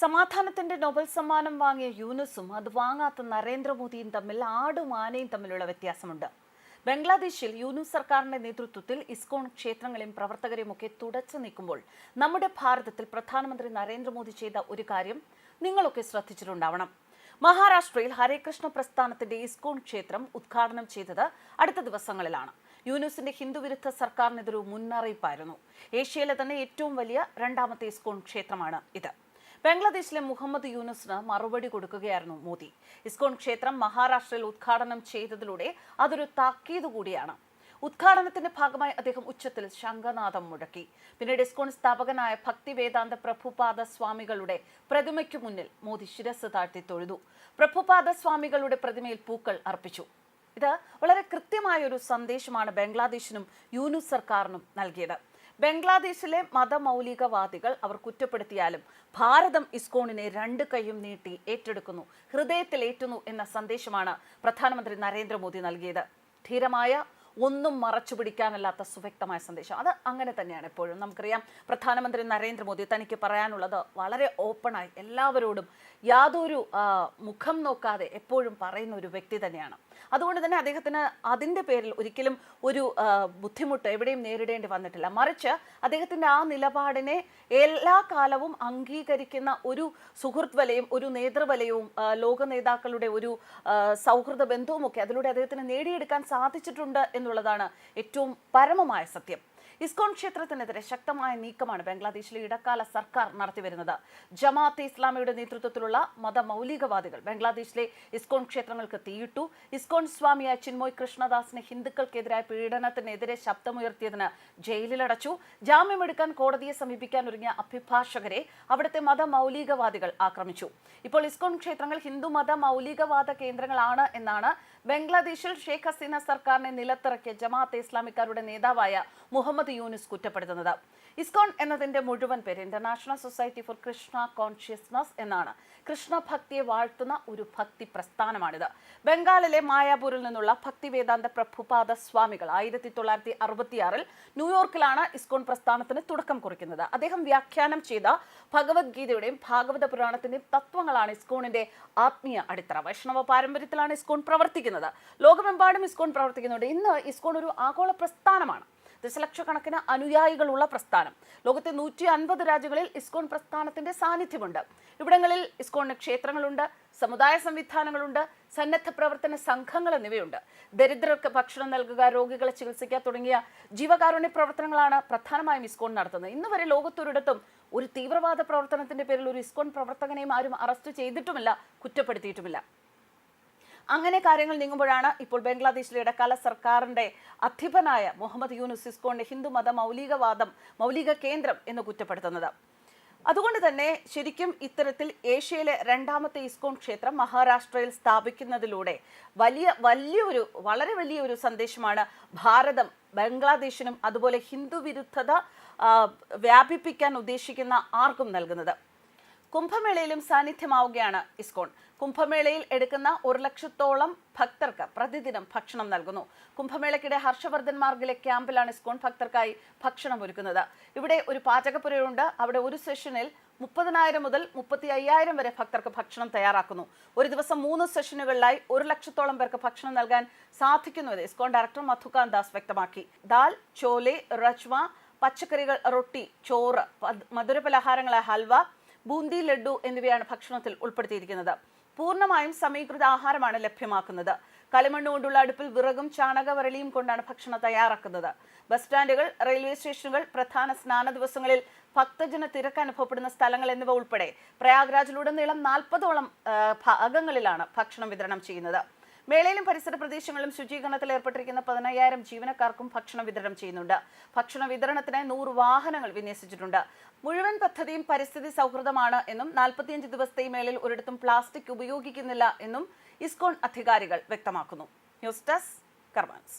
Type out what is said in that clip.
സമാധാനത്തിന്റെ നോബൽ സമ്മാനം വാങ്ങിയ യൂനുസും അത് വാങ്ങാത്ത നരേന്ദ്രമോദിയും തമ്മിൽ ആടും ആനയും തമ്മിലുള്ള വ്യത്യാസമുണ്ട്. ബംഗ്ലാദേശിൽ യൂനുസ് സർക്കാരിന്റെ നേതൃത്വത്തിൽ ഇസ്കോൺ ക്ഷേത്രങ്ങളെയും പ്രവർത്തകരെയും ഒക്കെ തുടച്ചു നീക്കുമ്പോൾ നമ്മുടെ ഭാരതത്തിൽ പ്രധാനമന്ത്രി നരേന്ദ്രമോദി ചെയ്ത ഒരു കാര്യം നിങ്ങളൊക്കെ ശ്രദ്ധിച്ചിട്ടുണ്ടാവണം. മഹാരാഷ്ട്രയിൽ ഹരേകൃഷ്ണ പ്രസ്ഥാനത്തിന്റെ ഇസ്കോൺ ക്ഷേത്രം ഉദ്ഘാടനം ചെയ്തത് അടുത്ത ദിവസങ്ങളിലാണ്. യൂനുസിന്റെ ഹിന്ദുവിരുദ്ധ സർക്കാരിനെതിരെ മുന്നറിയിപ്പായിരുന്നു. ഏഷ്യയിലെ തന്നെ ഏറ്റവും വലിയ രണ്ടാമത്തെ ഇസ്കോൺ ക്ഷേത്രമാണ് ഇത്. ബംഗ്ലാദേശിലെ മുഹമ്മദ് യൂനുസിന് മറുപടി കൊടുക്കുകയായിരുന്നു മോദി. ഇസ്കോൺ ക്ഷേത്രം മഹാരാഷ്ട്രയിൽ ഉദ്ഘാടനം ചെയ്തതിലൂടെ അതൊരു താക്കീത് കൂടിയാണ്. ഉദ്ഘാടനത്തിന്റെ ഭാഗമായി അദ്ദേഹം ഉച്ചത്തിൽ ശംഖനാഥം മുഴക്കി. പിന്നീട് ഇസ്കോൺ സ്ഥാപകനായ ഭക്തി വേദാന്ത പ്രഭുപാദ സ്വാമികളുടെ പ്രതിമയ്ക്കു മുന്നിൽ മോദി ശിരസ് താഴ്ത്തി തൊഴുതു. പ്രഭുപാദ സ്വാമികളുടെ പ്രതിമയിൽ പൂക്കൾ അർപ്പിച്ചു. ഇത് വളരെ കൃത്യമായ ഒരു സന്ദേശമാണ് ബംഗ്ലാദേശിനും യൂനു സർക്കാരിനും നൽകിയത്. ബംഗ്ലാദേശിലെ മതമൗലികവാദികൾ അവർ കുറ്റപ്പെടുത്തിയാലും ഭാരതം ഇസ്കോണിനെ രണ്ട് കൈയും നീട്ടി ഏറ്റെടുക്കുന്നു ഹൃദയത്തിൽ ഏറ്റുന്നു എന്ന സന്ദേശമാണ് പ്രധാനമന്ത്രി നരേന്ദ്രമോദി നൽകിയത്. ധീരമായ ഒന്നും മറച്ചു പിടിക്കാനല്ലാത്ത സുവ്യക്തമായ സന്ദേശം. അത് അങ്ങനെ തന്നെയാണ് എപ്പോഴും. നമുക്കറിയാം പ്രധാനമന്ത്രി നരേന്ദ്രമോദി തനിക്ക് പറയാനുള്ളത് വളരെ ഓപ്പണായി എല്ലാവരോടും യാതൊരു മുഖം നോക്കാതെ എപ്പോഴും പറയുന്ന ഒരു വ്യക്തി തന്നെയാണ്. അതുകൊണ്ട് തന്നെ അദ്ദേഹത്തിന് അതിന്റെ പേരിൽ ഒരിക്കലും ഒരു ബുദ്ധിമുട്ട് എവിടെയും നേരിടേണ്ടി വന്നിട്ടില്ല. മറിച്ച് അദ്ദേഹത്തിന്റെ ആ നിലപാടിനെ എല്ലാ കാലവും അംഗീകരിക്കുന്ന ഒരു സുഹൃത്ത് വലയും ഒരു നേതൃവലയവും ലോക നേതാക്കളുടെ ഒരു സൗഹൃദ ബന്ധവുമൊക്കെ അതിലൂടെ അദ്ദേഹത്തിന് നേടിയെടുക്കാൻ സാധിച്ചിട്ടുണ്ട് എന്നുള്ളതാണ് ഏറ്റവും പരമമായ സത്യം. ഇസ്കോൺ ക്ഷേത്രത്തിനെതിരെ ശക്തമായ നീക്കമാണ് ബംഗ്ലാദേശിലെ ഇടക്കാല സർക്കാർ നടത്തിവരുന്നത്. ജമാഅത്തെ ഇസ്ലാമിയുടെ നേതൃത്വത്തിലുള്ള മതമൗലികവാദികൾ ബംഗ്ലാദേശിലെ ഇസ്കോൺ ക്ഷേത്രങ്ങൾക്ക് തീയിട്ടു. ഇസ്കോൺ സ്വാമിയായ ചിന്മോയ് കൃഷ്ണദാസിനെ ഹിന്ദുക്കൾക്കെതിരായ പീഡനത്തിനെതിരെ ശബ്ദമുയർത്തിയതിന് ജയിലിലടച്ചു. ജാമ്യമെടുക്കാൻ കോടതിയെ സമീപിക്കാൻ ഒരുങ്ങിയ അഭിഭാഷകരെ അവിടുത്തെ മതമൗലികവാദികൾ ആക്രമിച്ചു. ഇപ്പോൾ ഇസ്കോൺ ക്ഷേത്രങ്ങൾ ഹിന്ദു മത മൗലികവാദ കേന്ദ്രങ്ങളാണ് എന്നാണ് ബംഗ്ലാദേശിൽ ഷെയ്ഖ് ഹസീന സർക്കാരിനെ നിലത്തിറക്കിയ ജമാഅത്തെ ഇസ്ലാമിക്കാരുടെ നേതാവായ മുഹമ്മദ് യൂനിസ് കുറ്റപ്പെടുത്തുന്നത്. ഇസ്കോൺ എന്നതിന്റെ മുഴുവൻ പേര് international society for Krishna consciousness എന്നാണ്. കൃഷ്ണ ഭക്തിയെ വാഴ്ത്തുന്ന ഒരു ഭക്തി പ്രസ്ഥാനമാണിത്. ബംഗാളിലെ മായാപൂരിൽ നിന്നുള്ള ഭക്തി വേദാന്ത പ്രഭുപാദ സ്വാമികൾ ആയിരത്തി തൊള്ളായിരത്തി അറുപത്തിയാറിൽ ന്യൂയോർക്കിലാണ് ഇസ്കോൺ പ്രസ്ഥാനത്തിന് തുടക്കം കുറിക്കുന്നത്. അദ്ദേഹം വ്യാഖ്യാനം ചെയ്ത ഭഗവത്ഗീതയുടെയും ഭാഗവത പുരാണത്തിന്റെയും തത്വങ്ങളാണ് ഇസ്കോണിന്റെ ആത്മീയ അടിത്തറ. വൈഷ്ണവ പാരമ്പര്യത്തിലാണ് ഇസ്കോൺ പ്രവർത്തിക്കുന്നത്. ലോകമെമ്പാടും ഇസ്കോൺ പ്രവർത്തിക്കുന്നുണ്ട്. ഇന്ന് ഇസ്കോൺ ഒരു ആഗോള പ്രസ്ഥാനമാണ്. ദശലക്ഷക്കണക്കിന് അനുയായികളുള്ള പ്രസ്ഥാനം. ലോകത്തെ നൂറ്റി അൻപത് രാജ്യങ്ങളിൽ ഇസ്കോൺ പ്രസ്ഥാനത്തിന്റെ സാന്നിധ്യമുണ്ട്. ഇവിടങ്ങളിൽ ഇസ്കോണിന് ക്ഷേത്രങ്ങളുണ്ട് സമുദായ സംവിധാനങ്ങളുണ്ട് സന്നദ്ധ പ്രവർത്തന സംഘങ്ങൾ എന്നിവയുണ്ട്. ദരിദ്രർക്ക് ഭക്ഷണം നൽകുക രോഗികളെ ചികിത്സിക്കുക തുടങ്ങിയ ജീവകാരുണ്യ പ്രവർത്തനങ്ങളാണ് പ്രധാനമായും ഇസ്കോൺ നടത്തുന്നത്. ഇന്ന് വരെ ലോകത്തൊരിടത്തും ഒരു തീവ്രവാദ പ്രവർത്തനത്തിന്റെ പേരിൽ ഒരു ഇസ്കോൺ പ്രവർത്തകനെയും ആരും അറസ്റ്റ് ചെയ്തിട്ടുമില്ല കുറ്റപ്പെടുത്തിയിട്ടുമില്ല. അങ്ങനെ കാര്യങ്ങൾ നീങ്ങുമ്പോഴാണ് ഇപ്പോൾ ബംഗ്ലാദേശിലെ ഇടക്കാല സർക്കാരിന്റെ അധിപനായ മുഹമ്മദ് യൂനുസ് ഇസ്കോണിന്റെ ഹിന്ദു മത മൗലികവാദം മൗലിക കേന്ദ്രം എന്ന് കുറ്റപ്പെടുത്തുന്നത്. അതുകൊണ്ട് തന്നെ ശരിക്കും ഇത്തരത്തിൽ ഏഷ്യയിലെ രണ്ടാമത്തെ ഇസ്കോൺ ക്ഷേത്രം മഹാരാഷ്ട്രയിൽ സ്ഥാപിക്കുന്നതിലൂടെ വലിയ വലിയൊരു വളരെ വലിയ ഒരു സന്ദേശമാണ് ഭാരതം ബംഗ്ലാദേശിനും അതുപോലെ ഹിന്ദു വിരുദ്ധത വ്യാപിപ്പിക്കാൻ ഉദ്ദേശിക്കുന്ന ആർക്കും നൽകുന്നത്. കുംഭമേളയിലും സാന്നിധ്യമാവുകയാണ് ഇസ്കോൺ. കുംഭമേളയിൽ എടുക്കുന്ന ഒരു ലക്ഷത്തോളം ഭക്തർക്ക് പ്രതിദിനം ഭക്ഷണം നൽകുന്നു. കുംഭമേളയ്ക്കിടെ ഹർഷവർദ്ധൻ മാർഗിലെ ക്യാമ്പിലാണ് ഇസ്കോൺ ഭക്തർക്കായി ഭക്ഷണം ഒരുക്കുന്നത്. ഇവിടെ ഒരു പാചകപ്പുരയുണ്ട്. അവിടെ ഒരു സെഷനിൽ മുപ്പതിനായിരം മുതൽ മുപ്പത്തി അയ്യായിരം വരെ ഭക്തർക്ക് ഭക്ഷണം തയ്യാറാക്കുന്നു. ഒരു ദിവസം മൂന്ന് സെഷനുകളിലായി ഒരു ലക്ഷത്തോളം പേർക്ക് ഭക്ഷണം നൽകാൻ സാധിക്കുന്നുവെന്ന് ഇസ്കോൺ ഡയറക്ടർ മധുകാന്ത് ദാസ് വ്യക്തമാക്കി. ദാൽ ചോലെ റജ്മ പച്ചക്കറികൾ റൊട്ടി ചോറ് മധുര മധുരപലഹാരങ്ങളായ ഹൽവ ബൂന്തി ലഡു എന്നിവയാണ് ഭക്ഷണത്തിൽ ഉൾപ്പെടുത്തിയിരിക്കുന്നത്. പൂർണമായും സമീകൃത ആഹാരമാണ് ലഭ്യമാക്കുന്നത്. കളിമണ്ണ് കൊണ്ടുള്ള അടുപ്പിൽ വിറകും ചാണകവരളിയും കൊണ്ടാണ് ഭക്ഷണം തയ്യാറാക്കുന്നത്. ബസ് സ്റ്റാൻഡുകൾ റെയിൽവേ സ്റ്റേഷനുകൾ പ്രധാന സ്നാന ദിവസങ്ങളിൽ ഭക്തജന തിരക്ക് അനുഭവപ്പെടുന്ന സ്ഥലങ്ങൾ എന്നിവ ഉൾപ്പെടെ പ്രയാഗ്രാജിലുടനീളം നാൽപ്പതോളം ഭാഗങ്ങളിലാണ് ഭക്ഷണം വിതരണം ചെയ്യുന്നത്. മേളയിലും പരിസര പ്രദേശങ്ങളിലും ശുചീകരണത്തിൽ ഏർപ്പെട്ടിരിക്കുന്ന പതിനയ്യായിരം ജീവനക്കാർക്കും ഭക്ഷണം വിതരണം ചെയ്യുന്നുണ്ട്. ഭക്ഷണ വിതരണത്തിനായി നൂറ് വാഹനങ്ങൾ വിന്യസിച്ചിട്ടുണ്ട്. മുഴുവൻ പദ്ധതിയും പരിസ്ഥിതി സൗഹൃദമാണ് എന്നും നാൽപ്പത്തിയഞ്ച് ദിവസത്തെ മേളയിൽ ഒരിടത്തും പ്ലാസ്റ്റിക് ഉപയോഗിക്കുന്നില്ല എന്നും ഇസ്കോൺ അധികാരികൾ വ്യക്തമാക്കുന്നു. News desk കർമാൻസ്.